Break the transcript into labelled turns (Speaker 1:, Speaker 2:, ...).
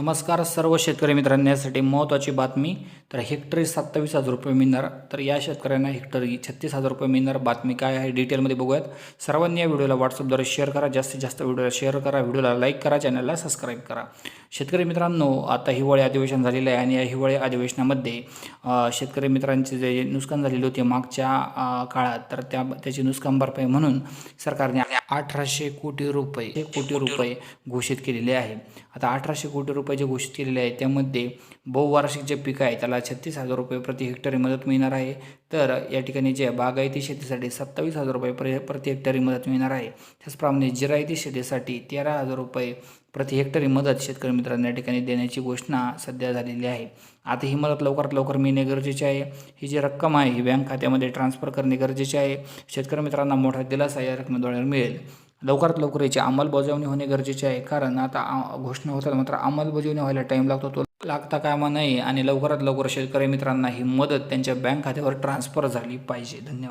Speaker 1: नमस्कार सर्व शेतकरी मित्रांनो यासाठी महत्त्वाची बातमी तर हेक्टरी सत्तावीस हजार रुपये मिळणार. तर या शेतकऱ्यांना हेक्टरी छत्तीस हजार रुपये मिळणार. बातमी काय आहे डिटेलमध्ये बघूयात. सर्वांनी या व्हिडिओला व्हॉट्सअपद्वारे शेअर करा. जास्तीत जास्त व्हिडिओला शेअर करा. व्हिडिओला लाईक करा. चॅनलला सबस्क्राईब करा. शेतकरी मित्रांनो आता हिवाळी अधिवेशन झालेलं आहे आणि या हिवाळी अधिवेशनामध्ये शेतकरी मित्रांचे जे नुकसान झालेले होते मागच्या काळात तर त्या त्याची नुकसान भरपाई म्हणून सरकारने अठराशे कोटी रुपये कोटी रुपये घोषित केलेले आहे. आता अठराशे कोटी रुपये जे घोषित केलेले आहे त्यामध्ये बहुवार्षिक जे पीक आहे त्याला छत्तीस हजार रुपये प्रति हेक्टरी मदत मिळणार आहे. तर या ठिकाणी जे बागायती शेतीसाठी सत्तावीस हजार रुपये प्रति हेक्टरी मदत मिळणार आहे. त्याचप्रमाणे जिरायती शेतीसाठी तेरा हजार रुपये प्रति हेक्टरी मदत शेतकरी मित्रांना या ठिकाणी देण्याची घोषणा सध्या झालेली आहे. आता ही मदत लवकरात लवकर मिळणे गरजेचे आहे. ही जी रक्कम आहे ही बँक खात्यामध्ये ट्रान्सफर करणे गरजेचे आहे. शेतकरी मित्रांना मोठा दिलासा या रकमेद्वारे मिळेल. लवकरात लवकर याची अंमलबजावणी होणे गरजेचे आहे. कारण आता घोषणा होतात मात्र अंमलबजावणी व्हायला टाईम लागतो तो लागता कामा नये आणि लवकरात लवकर शेतकरी मित्रांना ही मदत त्यांच्या बँक खात्यावर ट्रान्सफर झाली पाहिजे. धन्यवाद.